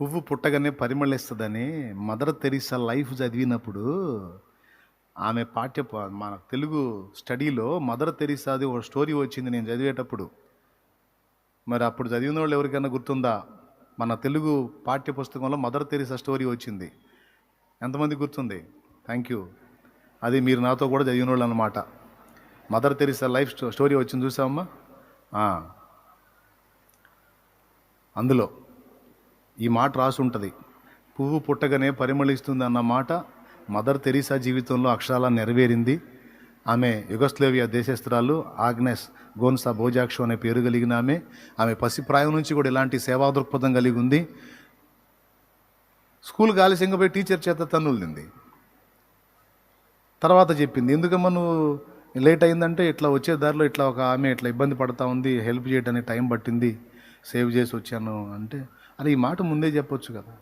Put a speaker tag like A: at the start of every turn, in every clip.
A: పువ్వు పుట్టగానే పరిమళిస్తుందని mother Teresa life చదివినప్పుడు ఆమె పాఠ్య మన తెలుగు స్టడీలో మదర్ తెరీసాది ఒక స్టోరీ వచ్చింది నేను చదివేటప్పుడు. మరి అప్పుడు చదివిన వాళ్ళు ఎవరికైనా గుర్తుందా? మన తెలుగు పాఠ్య పుస్తకంలో మదర్ తెరీసా స్టోరీ వచ్చింది. ఎంతమంది గుర్తుంది? Thank you. అది మీరు నాతో కూడా చదివిన వాళ్ళు అనమాట mother Teresa life sto- story వచ్చింది చూసామమ్మా అందులో ఈ మాట రాసి ఉంటుంది పువ్వు పుట్టగానే పరిమళిస్తుంది అన్న మాట మదర్ తెరీసా జీవితంలో అక్షరాల నెరవేరింది. ఆమె యుగస్లేవియా దేశస్థురాలు ఆగ్నెస్ గోన్సా భోజాక్షు అనే పేరు కలిగిన ఆమె. ఆమె పసిప్రాయం నుంచి కూడా ఇలాంటి సేవా దృక్పథం కలిగి ఉంది. స్కూల్కి ఆలస్యంగా పోయి టీచర్ చేత తన్నులింది తర్వాత చెప్పింది ఎందుకమ్మా నువ్వు లేట్ అయిందంటే ఇట్లా వచ్చే దారిలో ఇట్లా ఒక ఆమె ఇట్లా ఇబ్బంది పడతా ఉంది హెల్ప్ చేయడానికి టైం పట్టింది సేవ్ చేసి వచ్చాను అంటే అరే ఈ మాట ముందే చెప్పొచ్చు కదా.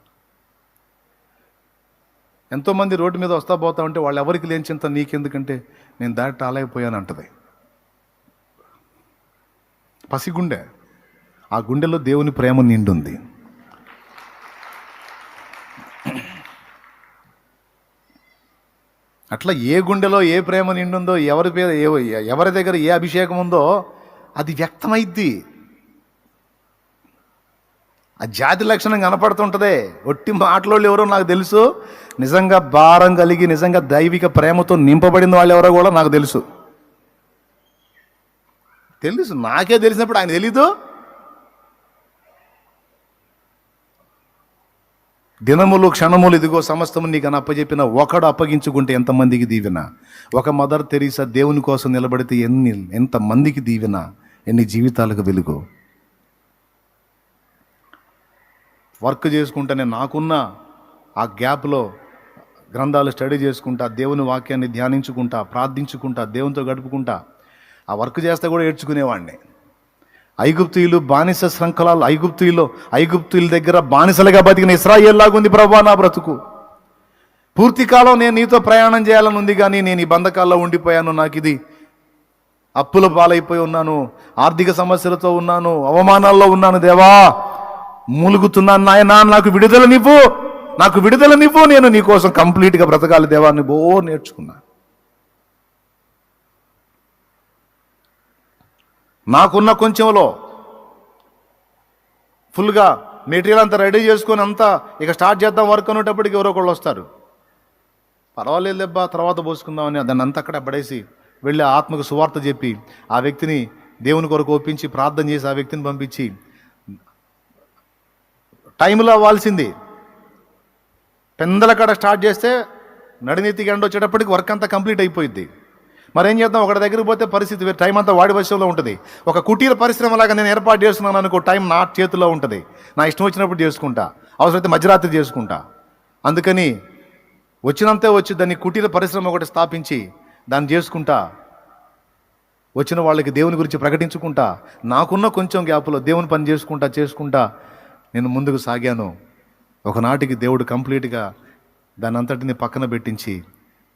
A: ఎంతోమంది రోడ్డు మీద వస్తా పోతా ఉంటే వాళ్ళు ఎవరికి లేని చింత నీకెందుకంటే నేను దాటి ఆలైపోయాను అంటది. పసిగుండె ఆ గుండెలో దేవుని ప్రేమ నిండుంది. అట్లా ఏ గుండెలో ఏ ప్రేమ నిండుందో ఎవరి పేరు ఎవరి దగ్గర ఏ అభిషేకం ఉందో అది వ్యక్తమైద్ది. ఆ జాతి లక్షణం కనపడుతుంటుంది. ఒట్టి మాటలోళ్ళు ఎవరో నాకు తెలుసు. నిజంగా భారం కలిగి నిజంగా దైవిక ప్రేమతో నింపబడిన వాళ్ళు ఎవరో కూడా నాకు తెలుసు. తెలుసు. నాకే తెలిసినప్పుడు ఆయన తెలీదు. దినములు క్షణములు ఇదిగో సమస్తము నీకు అని అప్పచెప్పిన ఒకడు అప్పగించుకుంటే ఎంతమందికి దీవెన? ఒక మదర్ తెరీసా దేవుని కోసం నిలబడితే ఎన్ని ఎంతమందికి దీవెన? ఎన్ని జీవితాలకు వెలుగు? వర్క్ చేసుకుంటేనే నాకున్న ఆ గ్యాప్లో గ్రంథాలు స్టడీ చేసుకుంటా దేవుని వాక్యాన్ని ధ్యానించుకుంటా ప్రార్థించుకుంటా దేవునితో గడుపుకుంటా ఆ వర్క్ చేస్తే కూడా ఏడ్చుకునేవాడిని. ఐగుప్తులు బానిస శృంఖలాలు ఐగుప్తులు ఐగుప్తుల దగ్గర బానిసలుగా బతికిన ఇస్రాయేల్ ఉంది ప్రభా నా బ్రతుకు. పూర్తి కాలం నేను నీతో ప్రయాణం చేయాలని ఉంది కానీ నేను ఈ బంధకాల్లో ఉండిపోయాను నాకు ఇది అప్పుల పాలైపోయి ఉన్నాను ఆర్థిక సమస్యలతో ఉన్నాను అవమానాల్లో ఉన్నాను దేవా. మూలుగుతున్నాను నాయన నాకు విడుదలనివ్వు నాకు విడుదలనివ్వు నేను నీ కోసం కంప్లీట్గా బ్రతకాలి దేవాన్ని బో నేర్చుకున్నా. నాకున్న కొంచెంలో ఫుల్గా మెటీరియల్ అంతా రెడీ చేసుకొని అంతా ఇక స్టార్ట్ చేద్దాం వర్క్ అనేటప్పటికి ఎవరో ఒకళ్ళు వస్తారు. పర్వాలేదు దెబ్బా తర్వాత పోసుకుందామని దాన్ని అంతా అక్కడ పడేసి వెళ్ళి ఆత్మకు సువార్త చెప్పి ఆ వ్యక్తిని దేవుని కొరకు ఒప్పించి ప్రార్థన చేసి ఆ వ్యక్తిని పంపించి టైంలో అవ్వాల్సింది. పెందల కాడ స్టార్ట్ చేస్తే నడినెత్తికి ఎండ వచ్చేటప్పటికి వర్క్ అంతా కంప్లీట్ అయిపోయింది మరేం చేద్దాం? ఒకటి దగ్గరికి పోతే పరిస్థితి వేరు. టైం అంతా వాడి వశంలో ఉంటుంది. ఒక కుటీర పరిశ్రమలాగా నేను ఏర్పాటు చేస్తున్నాను అనుకో టైం నా చేతిలో ఉంటుంది. నా ఇష్టం వచ్చినప్పుడు చేసుకుంటా. అవసరమైతే మధ్యరాత్రి చేసుకుంటా. అందుకని వచ్చినంతే వచ్చి దాన్ని కుటీర పరిశ్రమ ఒకటి స్థాపించి దాన్ని చేసుకుంటా. వచ్చిన వాళ్ళకి దేవుని గురించి ప్రకటించుకుంటా. నాకున్న కొంచెం గ్యాప్లో దేవుని పని చేసుకుంటా చేసుకుంటా. నేను ముందుకు సాగాను. ఒకనాటికి దేవుడు కంప్లీట్గా దాని అంతటిని పక్కన పెట్టించి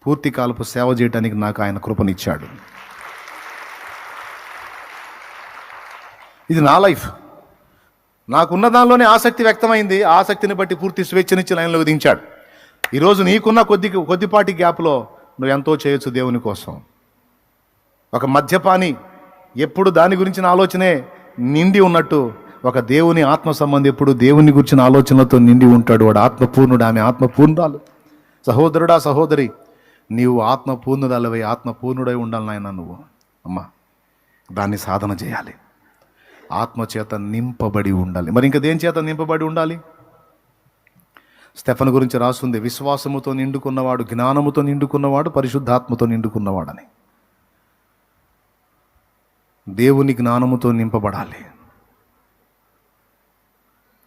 A: పూర్తి కాలపు సేవ చేయడానికి నాకు ఆయన కృపనిచ్చాడు. ఇది నా లైఫ్. నాకున్న దానిలోనే ఆసక్తి వ్యక్తమైంది. ఆసక్తిని బట్టి పూర్తి స్వేచ్ఛనిచ్చి లైన్లో విధించాడు. ఈరోజు నీకున్న కొద్ది కొద్దిపాటి గ్యాప్లో నువ్వు ఎంతో చేయొచ్చు దేవుని కోసం. ఒక మద్యపాని ఎప్పుడు దాని గురించిన ఆలోచనే నిండి ఉన్నట్టు ఒక దేవుని ఆత్మ సంబంధం ఎప్పుడు దేవుని గురించిన ఆలోచనలతో నిండి ఉంటాడు. వాడు ఆత్మపూర్ణుడు ఆమె ఆత్మపూర్ణాలు సహోదరుడా సహోదరి నీవు ఆత్మపూర్ణురాలవై ఆత్మపూర్ణుడై ఉండాలి నాయన నువ్వు. అమ్మా దాన్ని సాధన చేయాలి. ఆత్మ చేత నింపబడి ఉండాలి. మరి ఇంకా దేని చేత నింపబడి ఉండాలి? స్టెఫన్ గురించి రాస్తుంది. విశ్వాసముతో నిండుకున్నవాడు జ్ఞానముతో నిండుకున్నవాడు పరిశుద్ధాత్మతో నిండుకున్నవాడని. దేవుని జ్ఞానముతో నింపబడాలి.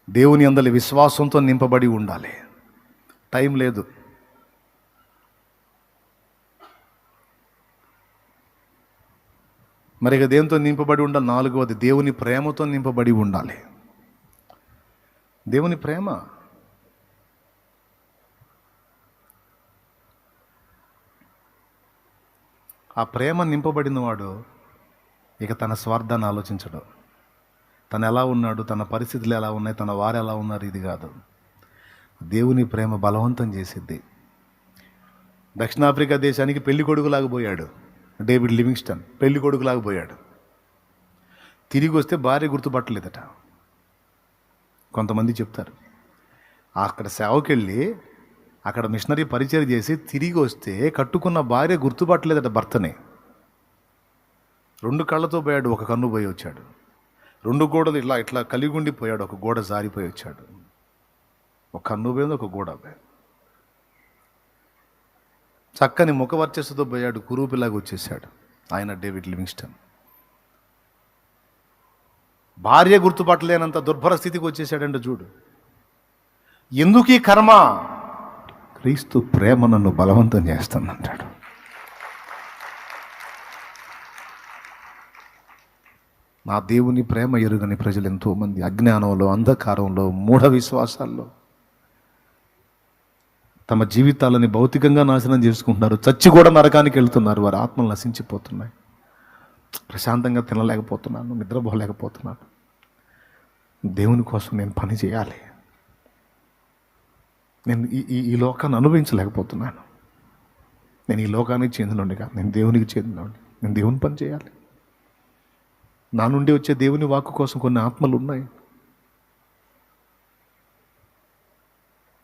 A: దేవుని అందరి విశ్వాసంతో నింపబడి ఉండాలి. టైం లేదు. మరి ఇక దేంతో నింపబడి ఉండాలి? నాలుగవది దేవుని ప్రేమతో నింపబడి ఉండాలి. దేవుని ప్రేమ. ఆ ప్రేమ నింపబడిన వాడు ఇక తన స్వార్థాన్ని ఆలోచించడు. తను ఎలా ఉన్నాడు తన పరిస్థితులు ఎలా ఉన్నాయి తన వారు ఎలా ఉన్నారు ఇది కాదు. దేవుని ప్రేమ బలవంతం చేసిద్ది. దక్షిణాఫ్రికా దేశానికి పెళ్ళి కొడుకులాగా పోయాడు డేవిడ్ లివింగ్స్టన్. పెళ్ళి కొడుకులాగా పోయాడు. తిరిగి వస్తే భార్య గుర్తుపట్టలేదట. కొంతమంది చెప్తారు అక్కడ సేవకి వెళ్ళి అక్కడ మిషనరీ పరిచయం చేసి తిరిగి వస్తే కట్టుకున్న భార్య గుర్తుపట్టలేదట భర్తని. రెండు కళ్ళతో పోయాడు ఒక కన్ను పోయి వచ్చాడు. రెండు గోడలు ఇట్లా ఇట్లా కలిగి ఉండిపోయాడు ఒక గోడ జారిపోయి వచ్చాడు. ఒక కన్ను పోయింది ఒక గోడ పోయింది. చక్కని ముఖ వర్చస్సుతో పోయాడు. కురూపిలాగా వచ్చేసాడు ఆయన డేవిడ్ లివింగ్స్టన్. భార్య గుర్తుపట్టలేనంత దుర్భర స్థితికి వచ్చేసాడంట చూడు. ఎందుకు ఈ కర్మ? క్రీస్తు ప్రేమ నన్ను బలవంతం చేస్తుందంటాడు. నా దేవుని ప్రేమ ఎరుగని ప్రజలు ఎంతోమంది అజ్ఞానంలో అంధకారంలో మూఢ విశ్వాసాల్లో. తమ జీవితాలని భౌతికంగా నాశనం చేసుకుంటున్నారు. చచ్చి కూడా నరకానికి వెళ్తున్నారు. వారి ఆత్మలు నశించిపోతున్నాయి. ప్రశాంతంగా తినలేకపోతున్నాను నిద్రపోలేకపోతున్నాను. దేవుని కోసం నేను పని చేయాలి. నేను ఈ ఈ ఈ లోకాన్ని అనుభవించలేకపోతున్నాను. నేను ఈ లోకానికి చెందినండి కాదు. నేను దేవునికి చెందినండి నేను దేవుని పని చేయాలి. నా నుండి వచ్చే దేవుని వాక్కు కోసం కొన్ని ఆత్మలు ఉన్నాయి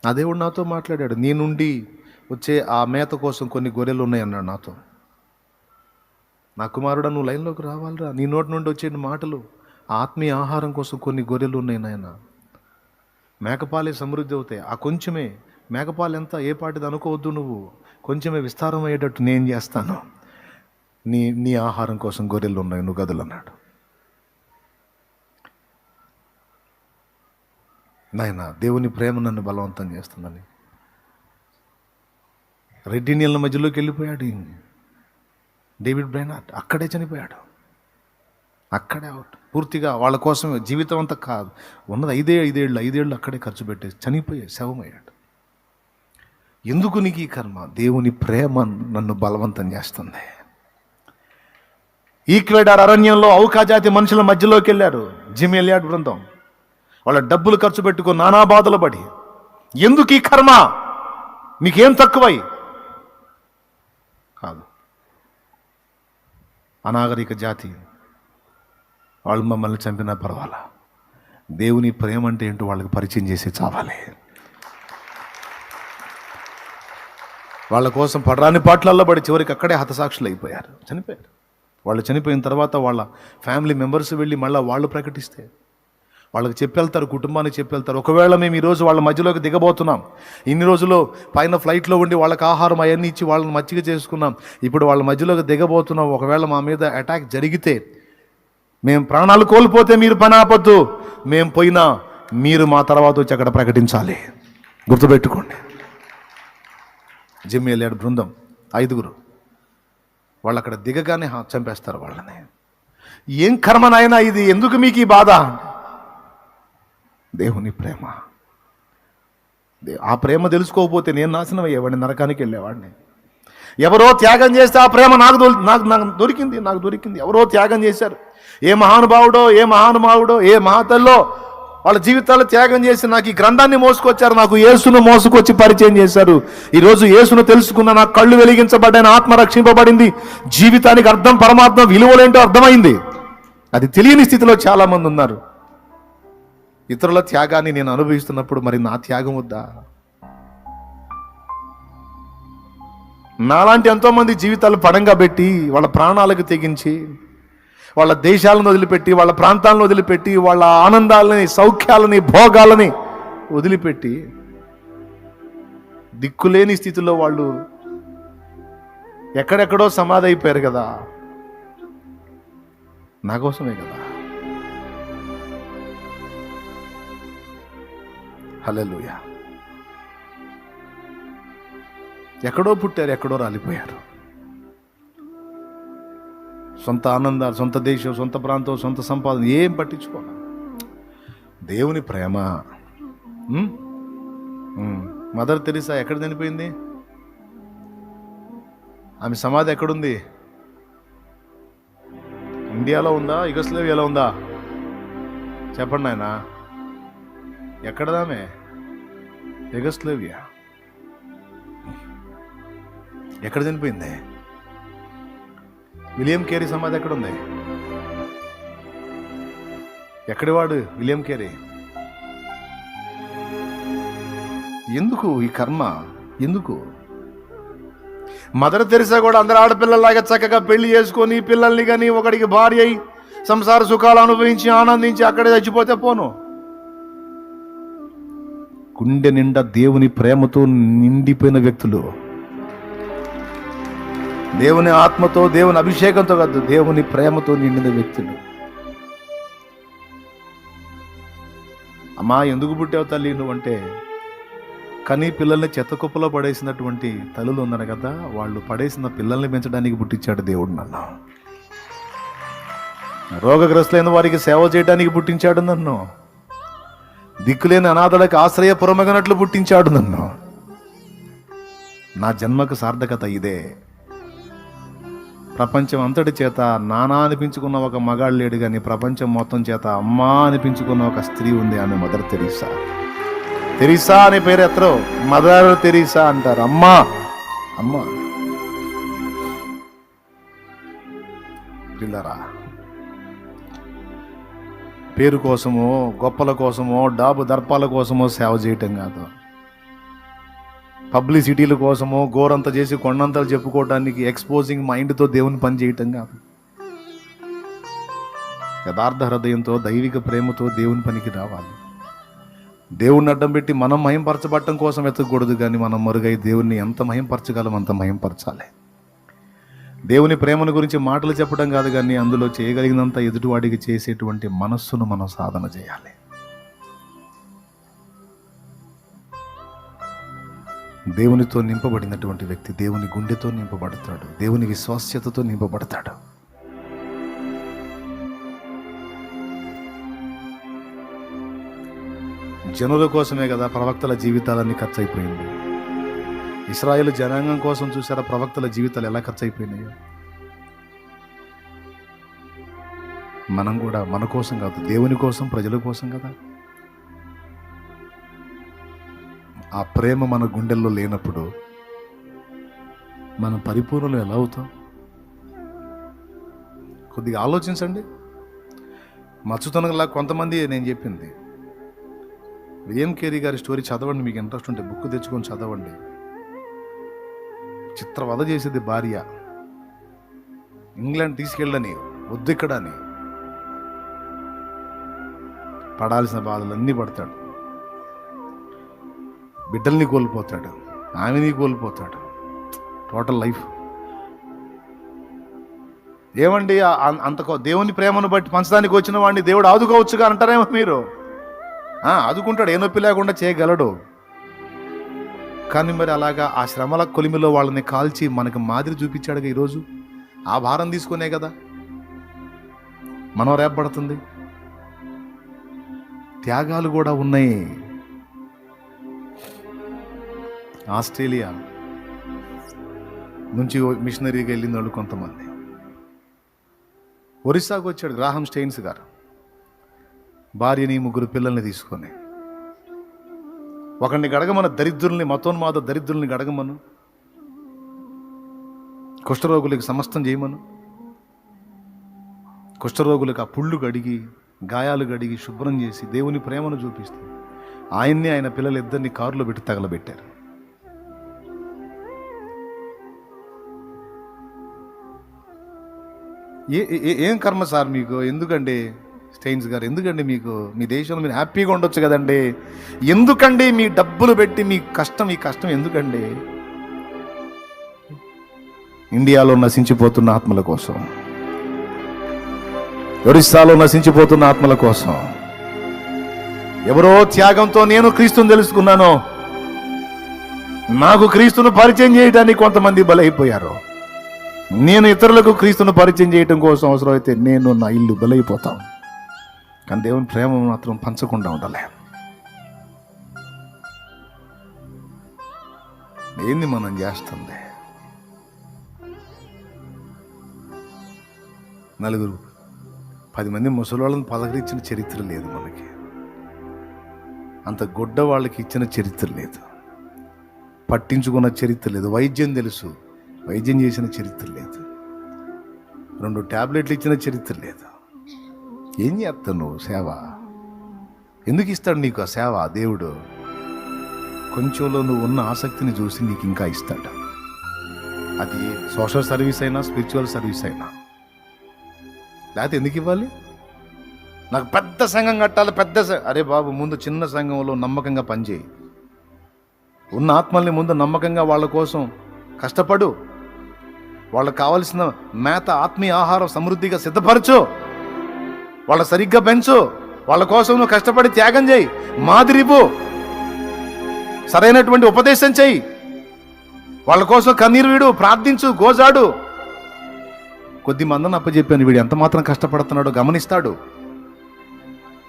A: నా దేవుడు నాతో మాట్లాడాడు నీ నుండి వచ్చే ఆ మేత కోసం కొన్ని గొర్రెలు ఉన్నాయి అన్నాడు నాతో. నా కుమారుడా నువ్వు లైన్లోకి రావాలిరా. నీ నోటి నుండి వచ్చే మాటలు ఆ ఆత్మీయ ఆహారం కోసం కొన్ని గొర్రెలు ఉన్నాయి నాయన. మేకపాలే సమృద్ధి అవుతాయి. ఆ కొంచెమే మేకపాలు ఎంత ఏ పాటిది అనుకోవద్దు నువ్వు. కొంచెమే విస్తారం అయ్యేటట్టు నేను చేస్తాను. నీ నీ ఆహారం కోసం గొర్రెలు ఉన్నాయి నువ్వు గదులు అన్నాడు నాయన దేవుని ప్రేమ నన్ను బలవంతం చేస్తుందని. రెడ్డి నీళ్ళ మధ్యలోకి వెళ్ళిపోయాడు డేవిడ్ బ్రైనాట్ అక్కడే చనిపోయాడు. అక్కడే అవుట్. పూర్తిగా వాళ్ళ కోసం జీవితం అంతా కాదు. ఉన్నది ఐదే ఐదేళ్ళు ఐదేళ్ళు అక్కడే ఖర్చు పెట్టేసి చనిపోయే శవమయ్యాడు. ఎందుకు నీకు ఈ కర్మ? దేవుని ప్రేమ నన్ను బలవంతం చేస్తుంది. ఈక్వేడార్ అరణ్యంలో ఔకా మనుషుల మధ్యలోకి వెళ్ళారు జిమ్ ఎలియాడ్ బృందం. వాళ్ళ డబ్బులు ఖర్చు పెట్టుకో నానా బాధలు పడి. ఎందుకు ఈ కర్మ? మీకేం తక్కువై? కాదు. అనాగరిక జాతి. వాళ్ళు మమ్మల్ని చంపినా పర్వాలా? దేవుని ప్రేమ అంటే ఏంటో వాళ్ళకి పరిచయం చేసి చావాలి. వాళ్ళ కోసం పడరాని పాటలల్లో పడి చివరికి అక్కడే హతసాక్షులు అయిపోయారు. చనిపోయారు. వాళ్ళు చనిపోయిన తర్వాత వాళ్ళ ఫ్యామిలీ మెంబర్స్ వెళ్ళి మళ్ళీ వాళ్ళు ప్రకటిస్తే వాళ్ళకి చెప్పెళ్తారు కుటుంబానికి చెప్పెళ్తారు. ఒకవేళ మేము ఈరోజు వాళ్ళ మధ్యలోకి దిగబోతున్నాం. ఇన్ని రోజులు పైన ఫ్లైట్లో ఉండి వాళ్ళకి ఆహారం అవన్నీ ఇచ్చి వాళ్ళని మచ్చిక చేసుకున్నాం. ఇప్పుడు వాళ్ళ మధ్యలోకి దిగబోతున్నాం. ఒకవేళ మా మీద అటాక్ జరిగితే మేము ప్రాణాలు కోల్పోతే మీరు పని ఆపొద్దు. మేము పోయినా మీరు మా తర్వాత వచ్చి అక్కడ ప్రకటించాలి. గుర్తుపెట్టుకోండి. జిమ్ వెళ్ళాడు బృందం. ఐదుగురు. వాళ్ళు అక్కడ దిగగానే చంపేస్తారు వాళ్ళని. ఏం కర్మనైనా ఇది? ఎందుకు మీకు ఈ బాధ? దేవుని ప్రేమ. ఆ ప్రేమ తెలుసుకోకపోతే నేను నాశనం అయ్యేవాడిని నరకానికి వెళ్ళేవాడిని. ఎవరో త్యాగం చేస్తే ఆ ప్రేమ నాకు నాకు నాకు దొరికింది నాకు దొరికింది. ఎవరో త్యాగం చేశారు. ఏ మహానుభావుడో ఏ మహానుభావుడో ఏ మహాతల్లో వాళ్ళ జీవితాలు త్యాగం చేసి నాకు ఈ గ్రంథాన్ని మోసుకొచ్చారు నాకు యేసును మోసుకొచ్చి పరిచయం చేశారు. ఈరోజు యేసును తెలుసుకున్న నా కళ్ళు వెలిగించబడ్డాయి ఆత్మ రక్షింపబడింది. జీవితానికి అర్థం పరమాత్మ విలువలేంటో అర్థమైంది. అది తెలియని స్థితిలో చాలామంది ఉన్నారు. ఇతరుల త్యాగాన్ని నేను అనుభవిస్తున్నప్పుడు మరి నా త్యాగం వద్దా? నాలాంటి ఎంతోమంది జీవితాలు పడంగా పెట్టి వాళ్ళ ప్రాణాలకు తెగించి వాళ్ళ దేశాలను వదిలిపెట్టి వాళ్ళ ప్రాంతాలను వదిలిపెట్టి వాళ్ళ ఆనందాలని సౌఖ్యాలని భోగాలని వదిలిపెట్టి దిక్కులేని స్థితిలో వాళ్ళు ఎక్కడెక్కడో సమాధి అయిపోయారు కదా. నా కోసమే కదా. హలలుయ ఎక్కడో పుట్టారు ఎక్కడో రాలిపోయారు. సొంత ఆనందాలు సొంత దేశం సొంత ప్రాంతం సొంత సంపాదన ఏం పట్టించుకోవాలి దేవుని ప్రేమ. మదర్ తెరిసా ఎక్కడ చనిపోయింది? ఆమె సమాధి ఎక్కడుంది? ఇండియాలో ఉందా? యుగస్లేవియాలో ఉందా? చెప్పండి ఆయన ఎక్కడదామే? ఎగస్లేవియా? ఎక్కడ చనిపోయింది? విలియం కేరీ సమాధి ఎక్కడ ఉంది విలియం కేరీ? ఎందుకు ఈ కర్మ? ఎందుకు? మదర్ తెరిసా కూడా అందరు ఆడపిల్లలాగా చక్కగా పెళ్ళి చేసుకొని పిల్లల్ని కానీ ఒకడికి భార్య అయి సంసార సుఖాలు అనుభవించి ఆనందించి అక్కడే చచ్చిపోతే పోను. గుండె నిండా దేవుని ప్రేమతో నిండిపోయిన వ్యక్తులు. దేవుని ఆత్మతో దేవుని అభిషేకంతో కాదు దేవుని ప్రేమతో నిండిన వ్యక్తులు. అమ్మా ఎందుకు పుట్టావు తల్లి నువ్వంటే కానీ పిల్లల్ని చెత్త కుప్పలో పడేసినటువంటి తల్లులు ఉన్నారు కదా వాళ్ళు పడేసిన పిల్లల్ని పెంచడానికి పుట్టించాడు దేవుడు నన్ను. రోగగ్రస్తులైన వారికి సేవ చేయడానికి పుట్టించాడు నన్ను. దిక్కులేని అనాథలకు ఆశ్రయపురమగనట్లు పుట్టించాడు నన్ను. నా జన్మకు సార్థకత ఇదే. ప్రపంచం అంతటి చేత నానా అనిపించుకున్న ఒక మగాడు లేడు కానీ ప్రపంచం మొత్తం చేత అమ్మా అనిపించుకున్న ఒక స్త్రీ ఉంది ఆమె మదర్ తెరీసా. తెరీసా అనే పేరు ఎత్తరు? మదర్ తెరీసా అంటారు. అమ్మా. అమ్మా. పిల్లరా పేరు కోసమో గొప్పల కోసమో డాబు దర్పాల కోసమో సేవ చేయటం కాదు. పబ్లిసిటీల కోసమో గోరంత చేసి కొండంతలు చెప్పుకోవడానికి ఎక్స్పోజింగ్ మైండ్తో దేవుని పని చేయటం కాదు. యథార్థ హృదయంతో దైవిక ప్రేమతో దేవుని పనికి రావాలి. దేవుణ్ణి అడ్డం పెట్టి మనం మహింపరచబడటం కోసం వెతకూడదు కానీ మనం మరుగై దేవుణ్ణి ఎంత మహింపరచగలం అంత మహింపరచాలి. దేవుని ప్రేమను గురించి మాటలు చెప్పడం కాదు కానీ అందులో చేయగలిగినంత ఎదుటివాడికి చేసేటువంటి మనస్సును మనం సాధన చేయాలి. దేవునితో నింపబడినటువంటి వ్యక్తి దేవుని గుండెతో నింపబడతాడు. దేవుని విశ్వాస్యతతో నింపబడతాడు. జనుల కోసమే కదా ప్రవక్తల జీవితాలన్నీ ఖర్చు అయిపోయింది. ఇస్రాయేల్ జనాంగం కోసం చూసారా ప్రవక్తల జీవితాలు ఎలా ఖర్చు అయిపోయినాయో మనం కూడా మన కోసం కాదు దేవుని కోసం ప్రజల కోసం కదా? ఆ ప్రేమ మన గుండెల్లో లేనప్పుడు మనం పరిపూర్ణలు ఎలా అవుతాం? కొద్దిగా ఆలోచించండి. మచ్చుతనంలా కొంతమంది నేను చెప్పింది. విఎం కేరీ గారి స్టోరీ చదవండి మీకు ఇంట్రెస్ట్ ఉంటే బుక్ తెచ్చుకొని చదవండి. చిత్రవద చేసేది భార్య. ఇంగ్లాండ్ తీసుకెళ్ళని వద్దు ఇక్కడ అని పడాల్సిన బాధలన్నీ పడతాడు. బిడ్డల్ని కోల్పోతాడు. ఆమెని కోల్పోతాడు. Total life. ఏమండి అంత దేవుని ప్రేమను బట్టి పంచడానికి వచ్చిన వాడిని దేవుడు ఆదుకోవచ్చుగా అంటారేమో మీరు? ఆ, ఆదుకుంటాడు. ఏ నొప్పి లేకుండా చేయగలడు. కానీ మరి అలాగా ఆ శ్రమల కొలిమిలో వాళ్ళని కాల్చి మనకు మాదిరి చూపించాడుగా ఈరోజు? ఆ భారం తీసుకునే కదా. మనం రేపబడుతుంది త్యాగాలు కూడా ఉన్నాయి. ఆస్ట్రేలియా నుంచి మిషనరీగా వెళ్ళిన వాళ్ళు కొంతమంది. ఒరిస్సాకు వచ్చాడు గ్రాహం స్టెయిన్స్ గారు. భార్యని ముగ్గురు పిల్లల్ని తీసుకొని. ఒకరిని గడగమన దరిద్రుల్ని మతోన్మాద దరిద్రుల్ని గడగమను. కుష్ఠరోగులకు సమస్తం చేయమను. కుష్ఠరోగులకు ఆ పుళ్ళు కడిగి గాయాలు కడిగి శుభ్రం చేసి దేవుని ప్రేమను చూపిస్తూ ఆయన్ని ఆయన పిల్లలు ఇద్దరిని కారులో పెట్టి తగలబెట్టారు. ఏ ఏ- ఏం కర్మ సార్ మీకు? ఎందుకంటే స్టెయిన్స్ గారు ఎందుకండి మీకు మీ దేశంలో మీరు హ్యాపీగా ఉండొచ్చు కదండి? ఎందుకండి మీ డబ్బులు పెట్టి మీ కష్టం ఈ కష్టం ఎందుకండి? ఇండియాలో నశించిపోతున్న ఆత్మల కోసం ఒరిస్సాలో నశించిపోతున్న ఆత్మల కోసం ఎవరో త్యాగంతో నేను క్రీస్తుని తెలుసుకున్నాను. నాకు క్రీస్తును పరిచయం చేయడానికి కొంతమంది బలైపోయారు. నేను ఇతరులకు క్రీస్తును పరిచయం చేయటం కోసం అవసరమైతే నేను నా ఇల్లు బలైపోతాను. కానీ దేవుని ప్రేమ మాత్రం పంచకుండా ఉండాలి. ఏంది మనం చేస్తుంది? నలుగురు పది మంది ముసలివాళ్ళని పలకరించిన చరిత్ర లేదు మనకి. అంత గుడ్డ వాళ్ళకి ఇచ్చిన చరిత్ర లేదు. పట్టించుకున్న చరిత్ర లేదు. వైద్యం తెలుసు. వైద్యం చేసిన చరిత్ర లేదు. రెండు ట్యాబ్లెట్లు ఇచ్చిన చరిత్ర లేదు. ఏం చేస్తావు నువ్వు సేవ. ఎందుకు ఇస్తాడు నీకు ఆ సేవ? దేవుడు కొంచెంలో నువ్వు ఉన్న ఆసక్తిని చూసి నీకు ఇంకా ఇస్తాడు. అది సోషల్ సర్వీస్ అయినా స్పిరిచువల్ సర్వీస్ అయినా. లేకపోతే ఎందుకు ఇవ్వాలి? నాకు పెద్ద సంఘం కట్టాలి పెద్ద అరే బాబు ముందు చిన్న సంఘంలో నమ్మకంగా పనిచేయి. ఉన్న ఆత్మల్ని ముందు నమ్మకంగా వాళ్ళ కోసం కష్టపడు. వాళ్ళకి కావలసిన మేత ఆత్మీయ ఆహారం సమృద్ధిగా సిద్ధపరచు. వాళ్ళ సరిగ్గా పెంచు. వాళ్ళ కోసం నువ్వు కష్టపడి త్యాగం చేయి. మాదిరిపు సరైనటువంటి ఉపదేశం చెయ్యి వాళ్ళ కోసం కన్నీరు వీడు ప్రార్థించు గోజాడు. కొద్ది మందిని అప్పచెప్పాను వీడు ఎంత మాత్రం కష్టపడుతున్నాడో గమనిస్తాడు.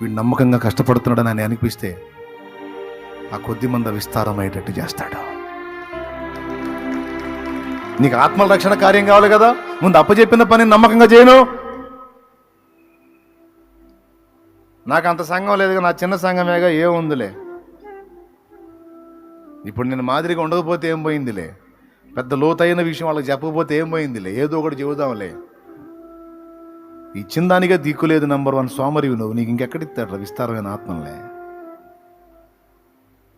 A: వీడు నమ్మకంగా కష్టపడుతున్నాడని ఆయన అనిపిస్తే ఆ కొద్ది మంద విస్తారమయ్యేటట్టు చేస్తాడు. నీకు ఆత్మల రక్షణ కార్యం కావాలి కదా? ముందు అప్పచెప్పిన పని నమ్మకంగా చేయను. నాకు అంత సంఘం లేదుగా నా చిన్న సంఘమేగా ఏముందిలే. ఇప్పుడు నేను మాదిరిగా ఉండకపోతే ఏం పోయిందిలే? పెద్ద లోతైన విషయం వాళ్ళకి చెప్పకపోతే ఏం పోయిందిలే? ఏదో ఒకటి చెబుదాంలే. ఇచ్చిన దానిగా దిక్కులేదు నెంబర్ వన్ సోమరివి నువ్వు. నీకు ఇంకెక్కడిస్తాడు విస్తారమైన ఆత్మలే.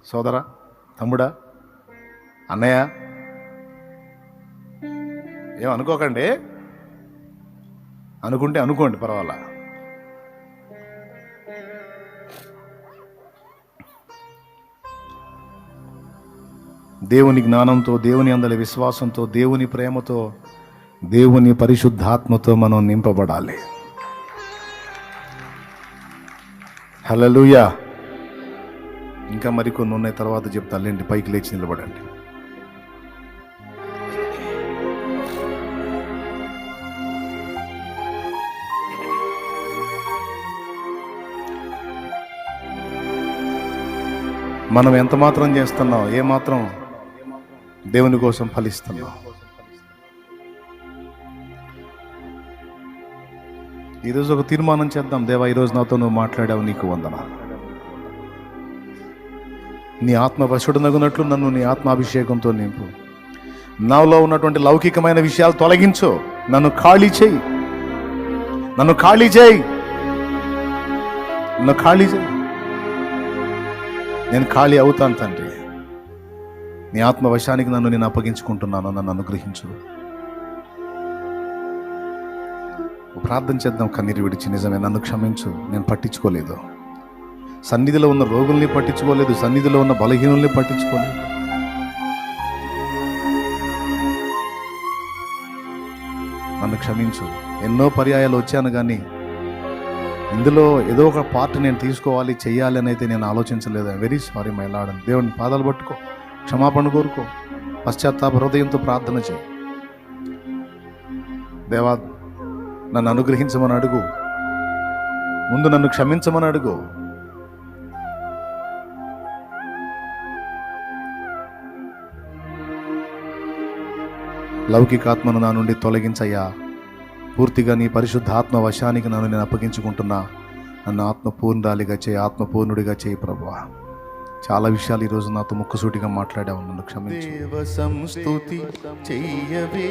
A: సోదరా తమ్ముడా అన్నయ్య. ఏమనుకోకండి. అనుకోకండి అనుకుంటే అనుకోండి పర్వాలా. దేవుని జ్ఞానంతో దేవుని అందలి విశ్వాసంతో దేవుని ప్రేమతో దేవుని పరిశుద్ధాత్మతో మనం నింపబడాలి. హలలుయా ఇంకా మరికొన్ని ఉన్నాయి తర్వాత చెప్తా. లేండి పైకి లేచి నిలబడండి. మనం ఎంత మాత్రం చేస్తున్నాం? ఏ మాత్రం దేవుని కోసం ఫలిస్తున్నాం ఈరోజు ఒక తీర్మానం చేద్దాం. దేవా ఈరోజు నాతో నువ్వు మాట్లాడావు నీకు వందన? నీ ఆత్మ వశుడనగునట్లు నన్ను నీ ఆత్మాభిషేకంతో నింపు. నాలో ఉన్నటువంటి లౌకికమైన విషయాలు తొలగించు. నన్ను ఖాళీ చేయి. నన్ను ఖాళీ చేయి. నన్ను ఖాళీ చేయి. నేను ఖాళీ అవుతాను తండ్రి. నీ ఆత్మవశానికి నన్ను నేను అప్పగించుకుంటున్నాను నన్ను అనుగ్రహించు. ప్రార్థన చేద్దాం కన్నీరు విడిచి. నిజమే నన్ను క్షమించు. నేను పట్టించుకోలేదు. సన్నిధిలో ఉన్న రోగుల్ని పట్టించుకోలేదు. సన్నిధిలో ఉన్న బలహీనుల్ని పట్టించుకోలేదు. నన్ను క్షమించు. ఎన్నో పర్యాయాలు వచ్చాను కానీ ఇందులో ఏదో ఒక పార్ట్ నేను తీసుకోవాలి చేయాలి అని అయితే నేను ఆలోచించలేదు. వెరీ సారీ మై లాడ్ దేవుని పాదాలు పట్టుకో. క్షమాపణ కోరుకో. పశ్చాత్తాప హృదయంతో ప్రార్థన చేయి. దేవా నన్ను అనుగ్రహించమని అడుగు. ముందు నన్ను క్షమించమని అడుగు. లౌకికాత్మను నా నుండి తొలగించయ్యా. పూర్తిగా నీ పరిశుద్ధ ఆత్మ వశానికి నన్ను నేను అప్పగించుకుంటున్నా. నన్ను ఆత్మపూర్ణాలిగా చేయి ఆత్మపూర్ణుడిగా చేయి ప్రభువా. చాలా విషయాలు ఈరోజు నాతో ముక్కసూటిగా మాట్లాడావు నన్ను క్షమించు.
B: దేవ సంస్తుతి చెయ్యవే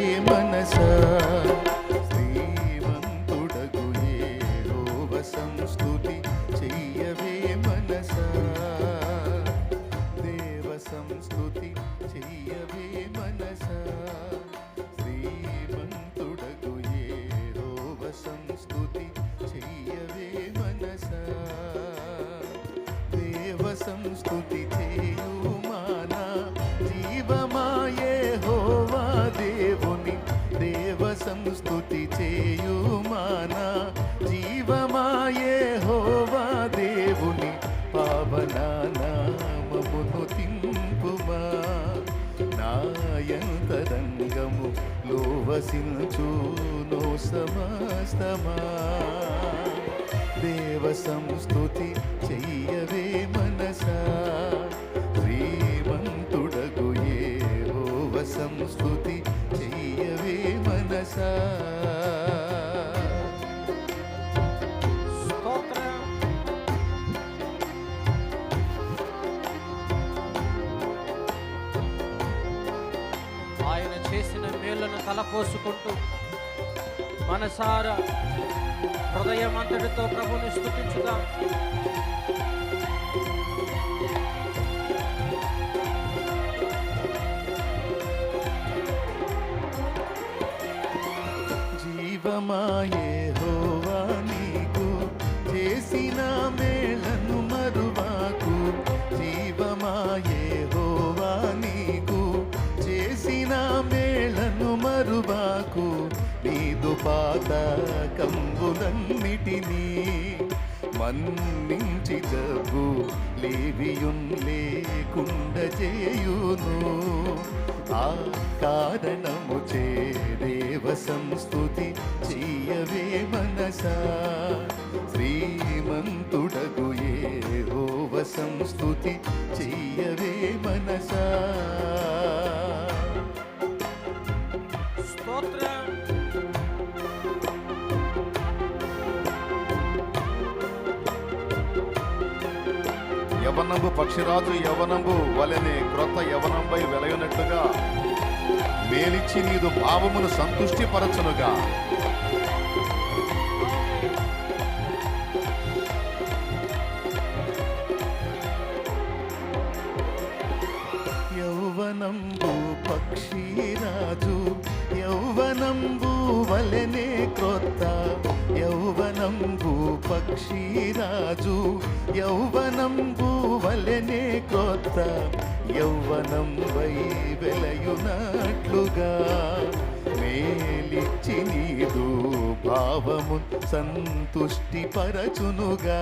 B: నాయంతరంగము లోవసించును సమస్తమా దేవ సంస్థుతి చెయ్యవే మనసా. శ్రీమంతుడగు ఏవోవ సంస్తుతి చెయ్యవే మనసా.
C: తలపోసుకుంటూ మనసారా హృదయం అంతటితో ప్రభుని స్థుతించుదాం
A: పాత కంబులన్నిటినీ మన్నించి జబ్బు లేవియున్ లేకుండ చేయును ఆ కారణము చేదేవ సంస్థుతి చెయ్యవే మనసా. శ్రీమంతుడగు ఏ ఏహోవ సంస్థుతి చెయ్యవే మనసా.
B: యవనంబు పక్షిరాజు యవనంబు వలెనే క్రొత్త యవనంపై వెలయనట్టుగా మేలిచ్చి నీదు భావమును సంతుష్టిపరచనుగా.
A: యౌవనంబు పక్షిరాజు యౌవనంబు వలనే క్రొత్త. యౌవనంబు పక్షిరాజు యౌవనంబు వలనే క్రొత్త. యౌవనం వై వెలయునట్లుగా మేలిచ్చి నీదు భావము సంతుష్టి పరచునుగా.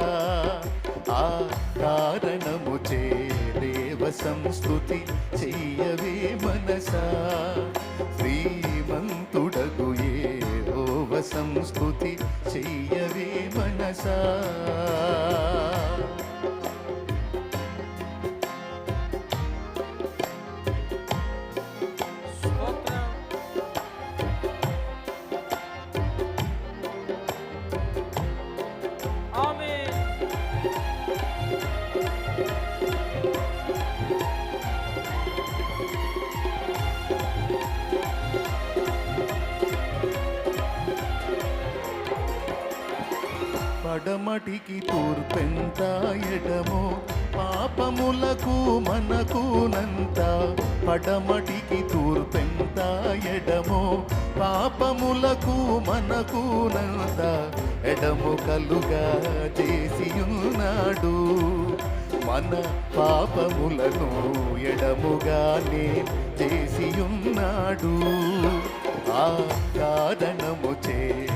A: ఆ కారణము చే దేవ సంస్థుతి చెయ్యవే మనసా. శ్రీమంతుడగు ఏహోవ సంస్థుతి చెయ్యవే మనసా. మటికి తూర్పెంత ఎడమో పాపములకు మనకునంత పడమటికి తూర్పెంత ఎడమో పాపములకు మనకునంత ఎడము కలుగా చేసి ఉన్నాడు మన పాపములను ఎడముగానే చేసియున్నాడు. ఆ కారణము చే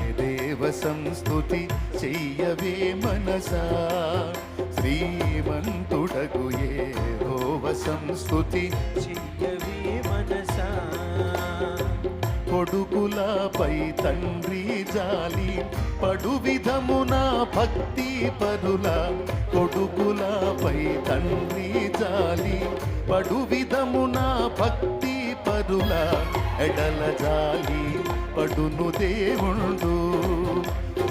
A: దేవ సంస్థుతి చెయ్యవే మనసా. శ్రీమంతుడగు ఏహోవ సంస్థుతి
C: చెయ్యవే మనసా.
A: కొడుకులపై తండ్రి జాలి పడు విధమున భక్తి పరుల. కొడుకులపై తండ్రి జాలి పడు విధమున భక్తి పరుల. ఎడల జాలి పడును దేవుండు.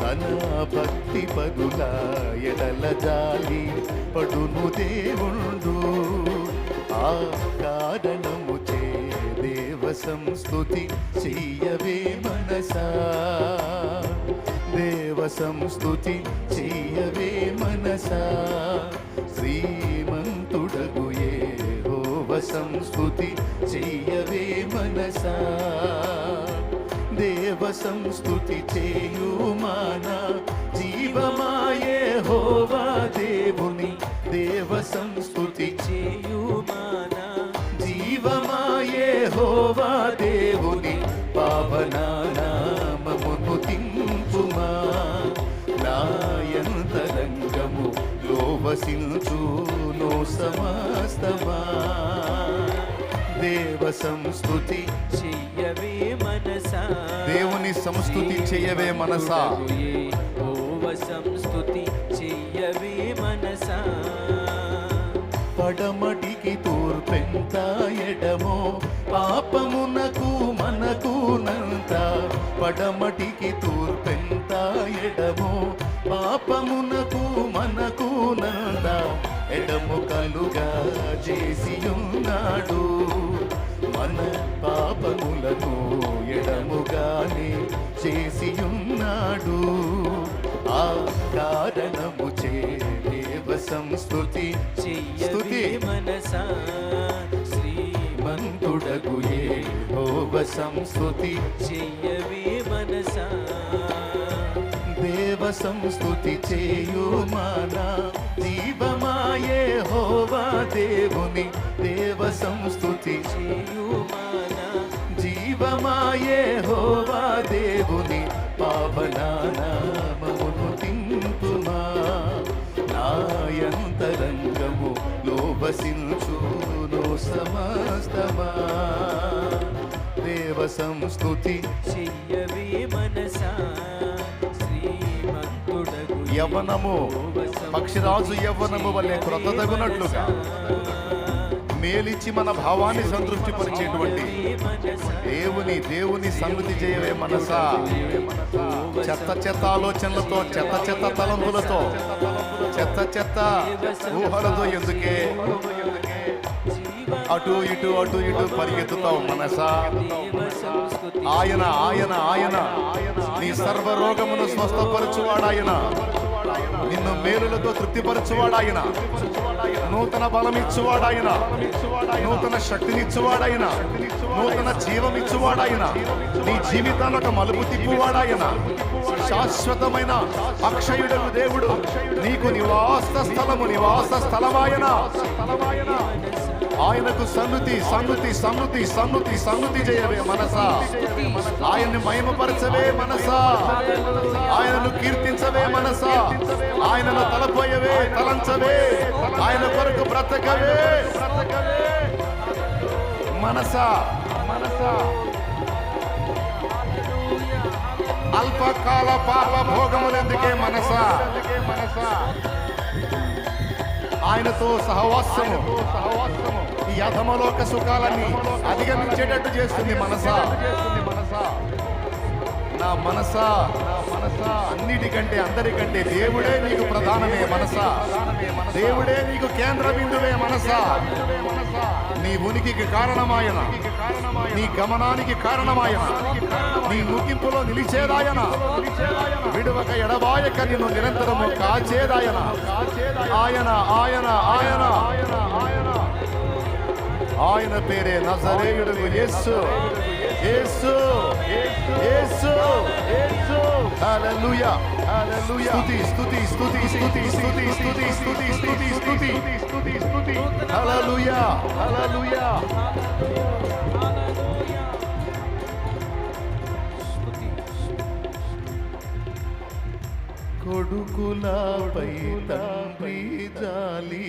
A: తన భక్తి పరుల ఎడల జాలి పడును దేవుండు ఆ కారణము చే దేవ సంస్థుతి చెయ్యవే మనసా. దేవ సంస్థుతి చెయ్యవే మనసా. శ్రీమంతుడగు ఏహోవ సంస్థుతి చెయ్యవే మనసా. దేవ సంస్థుతి చేయుమాన జీవమాయే హోవా దేవుని. దేవ సంస్థుతి
C: చేయుమానా
A: జీవమాయే హోవా దేవుని. పావనామమును తింపుమా. నాయంతరంగము లోవసించును సమస్తమా దేవ సంస్థుతి
C: చే
B: దేవుని సంస్థుతి చెయ్యవే మనసా.
C: ఓవ సంస్థుతి చెయ్యవే మనసా.
A: పడమటికి తూర్పెంత ఎడమో పాపమునకు మనకు నంత. పడమటికి తూర్పెంత ఎడమో పాపమునకు మనకు నంత. ఎడము కలుగా చేసి ఉన్నాడు మన పాపములను ఎడముగానే చేసియున్నాడు. ఆ కారణము చే దేవ సంస్కృతి స్తుతి
C: మనసా శ్రీమంతుడగు
A: మంతుడగు ఏ హోవ సంస్కృతి
C: చెయ్యవే మనసా
A: దేవ సంస్కృతి చేయు మన జీవమాయే హోవా దేవుని దేవ సంస్కృతి
C: చేయుమానా
A: జీవమాయే హోవా దేవుని పావనామమును తింపుమా నాయంతరంగము లోపసించును సమస్తమా. దేవ సంస్థుతి
C: చెయ్యవే మనసా.
D: యవనము పక్షిరాజు యవనము వలె క్రొత్త తగునట్లుగా మేలిచ్చి మన భావాన్ని సంతృప్తిపరిచేటువంటి దేవుని దేవుని సన్నిధి చేయవే మనసా. చెత్త చెత్త ఆలోచనలతో చెత్త చెత్త తలంపులతో చెత్త చెత్త ఊహలతో ఎందుకే? అటు ఇటు అటు ఇటు పరిగెత్తుతావు మనసా. ఆయన ఆయన ఆయన నీ సర్వ రోగమును స్వస్థపరచువాడాయన నిన్ను మేలులతో తృప్తిపరచువాడాయన. నూతన బలం ఇచ్చువాడాయన నూతన శక్తినిచ్చువాడాయన. నూతన జీవం ఇచ్చువాడాయన నీ జీవితాన్ని ఒక మలుపు తిప్పువాడాయన. శాశ్వతమైన అక్షయుడు దేవుడు. నీకు నివాస స్థలము నివాస స్థలమాయన ఆయనకు సన్నుతి సన్నుతి సన్నుతి సన్నుతి సన్నుతి చేయవే మనసా. ఆయన్ని మహిమపరచవే మనసా. ఆయనను కీర్తించవే మనసా. ఆయనను తలపోయవే తలంచవే. ఆయన కొరకు బ్రతకవే. మనసా. మనసా అల్పకాల పాప భోగములెందుకే మనసా? మనసా ఆయనతో సహవాసము సహవాసము. ఈ అధమలోక సుఖాలన్నీ అధిగమించేటట్టు చేస్తుంది మనసా. నా మనసా నా మనసా అన్నిటికంటే అందరికంటే దేవుడే నీకు ప్రధానమే మనసా. దేవుడే నీకు కేంద్ర బిందువే మనసా. నీ ఉనికికి కారణమాయన. నీ గమనానికి కారణమాయన. నీ ముగింపులో నిలిచేదాయన. విడువక ఎడబాయక నిన్ను నిరంతరము కాచేదాయన. ఆయన ఆయన ఆయన ఆయన. పేరే నజరేయుడు యేసు యేసు యేసు యేసు హల్లెలూయా హల్లెలూయా స్తుతి స్తుతి స్తుతి స్తుతి స్తుతి స్తుతి స్తుతి స్తుతి స్తుతి స్తుతి స్తుతి హల్లెలూయా హల్లెలూయా
A: కొడుకులపై తండ్రి జాలి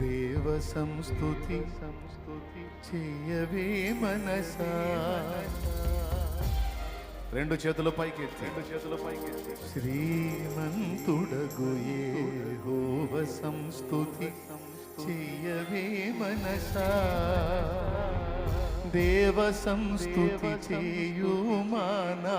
A: దేవ సంస్థుతి సంస్థుతి చేయవే మనసా.
D: రెండు చేతులు పైకి రెండు చేతులు పైకి
A: శ్రీమంతుడగు హోవ సంస్థుతి చెయ్యవే మనసా. దేవ సంస్థుతి చేయుమానా.